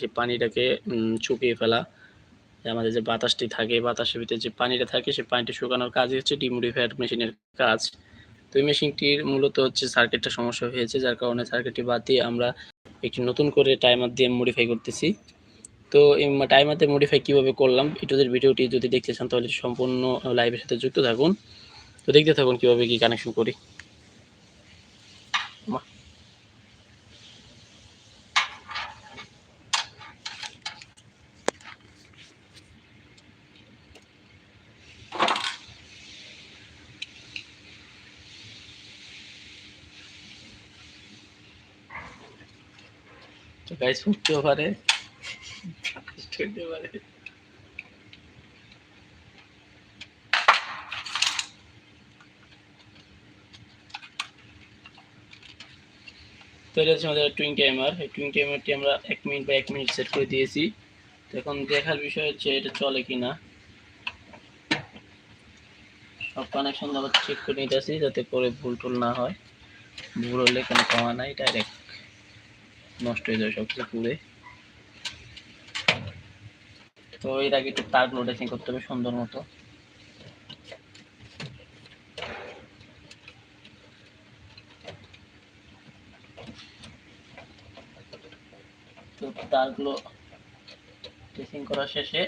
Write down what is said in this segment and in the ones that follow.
সেই পানিটাকে শুকিয়ে ফেলা। আমাদের যে বাতাসটি থাকে, বাতাসের ভিতরে যে পানিটা থাকে, সেই পানিটা শুকানোর কাজই হচ্ছে ডিমোডিফায়ার মেশিনের কাজ। তো এই মেশিনটির মূলত হচ্ছে সার্কিটটা সমস্যা হয়েছে, যার কারণে সার্কিটটি বাদ দিয়ে আমরা একটি নতুন করে টাইমার দিয়ে মডিফাই করতেছি। তো এই টাইমারতে মডিফাই কীভাবে করলাম এটুদের ভিডিওটি যদি দেখতে চান, তাহলে সম্পূর্ণ লাইভের সাথে যুক্ত থাকুন। তো দেখতে থাকুন কীভাবে কি কানেকশন করি। তো গাইস পারে। পারে তো এটা আমাদের টুইং টাইমার এই টুইং টাইমারটি আমরা এক মিনিট বা এক মিনিট সেট করে দিয়েছি। তো এখন দেখার বিষয় হচ্ছে এটা চলে কিনা। সব কানেকশন আবার চেক করে নিতেছি যাতে করে ভুল টুল না হয়। ভুল হলে কোনো কমা নাই ডাইরেক্ট নষ্ট হয়ে যাবে সব কিছু পুড়ে। তো এর আগে একটু তারগুলো ড্রেসিং করতে হবে সুন্দর মতো। তারগুলো ড্রেসিং করা শেষে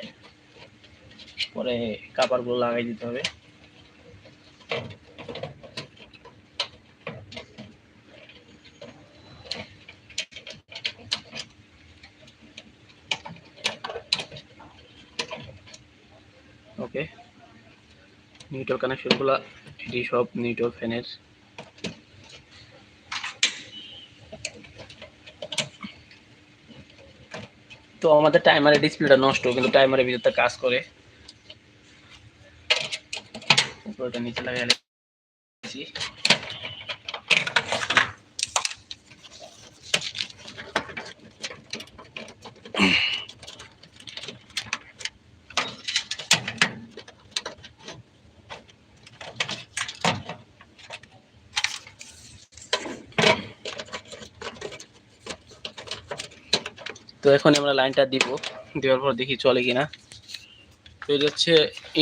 পরে কাপড়গুলো লাগাই দিতে হবে। ওকে নিউট্রাল কানেকশনগুলো এটি সব নিউট্রাল ফ্যানের তো আমাদের টাইমারের ডিসপ্লেটা নষ্ট, কিন্তু টাইমারের ভিতরে কাজ করে। উপরটা নিচে লাগাইছি তো এখন আমরা লাইনটা দিব, দেওয়ার পর দেখি চলে কিনা। তো এটা হচ্ছে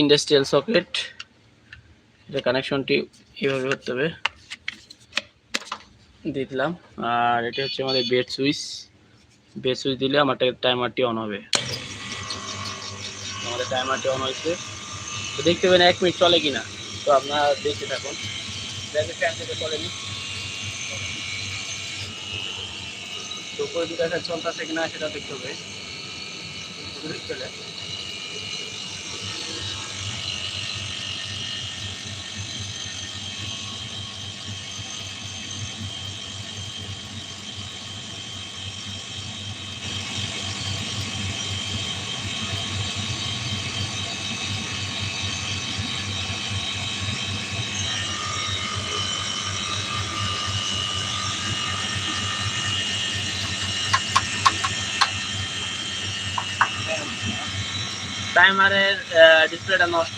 ইন্ডাস্ট্রিয়াল সকেট এটা কানেকশনটি এইভাবে করতে হবে। দিয়ে দিলাম। আর এটা হচ্ছে আমাদের বেড সুইচ বেড সুইচ দিলে আমার টাইমারটি অন হবে। আমাদের টাইমারটি অন হয়েছে। তো দেখতে পাবেন এক মিনিট চলে কিনা। তো আপনারা দেখতে থাকুন। দেখে ফ্যান থেকে চলেনি তো একটা চলতেছে কিনা সেটা দেখতে হবে। চলে টাইমারের ডিসপ্লেটা নষ্ট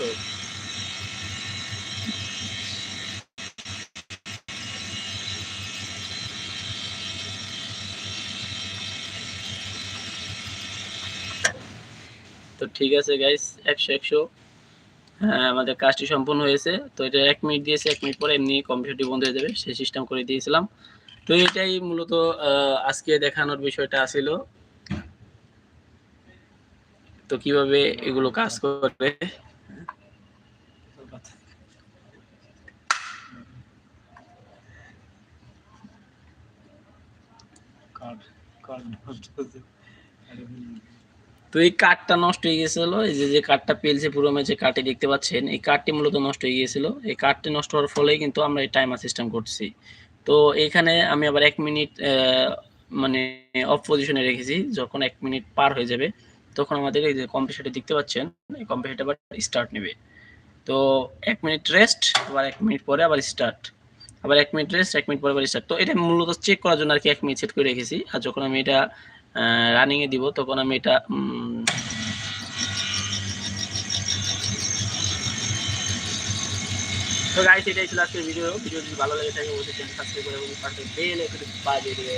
তো ঠিক আছে গাইস একশো একশো। হ্যাঁ আমাদের কাজটি সম্পূর্ণ হয়েছে। তো এটা এক মিনিট দিয়েছে, এক মিনিট পরে এমনি কম্পিউটারটি বন্ধ হয়ে যাবে। সেই সিস্টেম করে দিয়েছিলাম। তো এটাই মূলত আজকে দেখানোর বিষয়টা আসিল তো কীভাবে এগুলো কাজ করবে তো এই কাঠটা নষ্ট হয়ে গেছিল এই যে যে কাঠটা পেলছে পুরো যে কাঠে দেখতে পাচ্ছেন এই কাঠটি মূলত নষ্ট হয়ে গিয়েছিল এই কাঠটি নষ্ট হওয়ার ফলেই কিন্তু আমরা এই টাইমার সিস্টেম করছি তো এখানে আমি আবার এক মিনিট মানে অফ পজিশনে রেখেছি যখন এক মিনিট পার হয়ে যাবে। তখন আমাদের এই যে কম্পিউটারটা দেখতে পাচ্ছেন, এই কম্পিউটারটা আবার স্টার্ট নেবে। তো এক মিনিট রেস্ট আবার এক মিনিট পরে আবার স্টার্ট আবার এক মিনিট রেস্ট এক মিনিট পরে আবার স্টার্ট তো এটা মূলত চেক করার জন্য আর কি এক মিনিট সেট করে রেখেছি। আর যখন আমি এটা রানিং এ দিব, তখন আমি এটা তো গাইস এটাই ছিল আজকের ভিডিও ভিডিও যদি ভালো লেগে থাকে, অবশ্যই চ্যানেল সাবস্ক্রাইব করে এবং পাশে বেল একটু বাজিয়ে দিবে।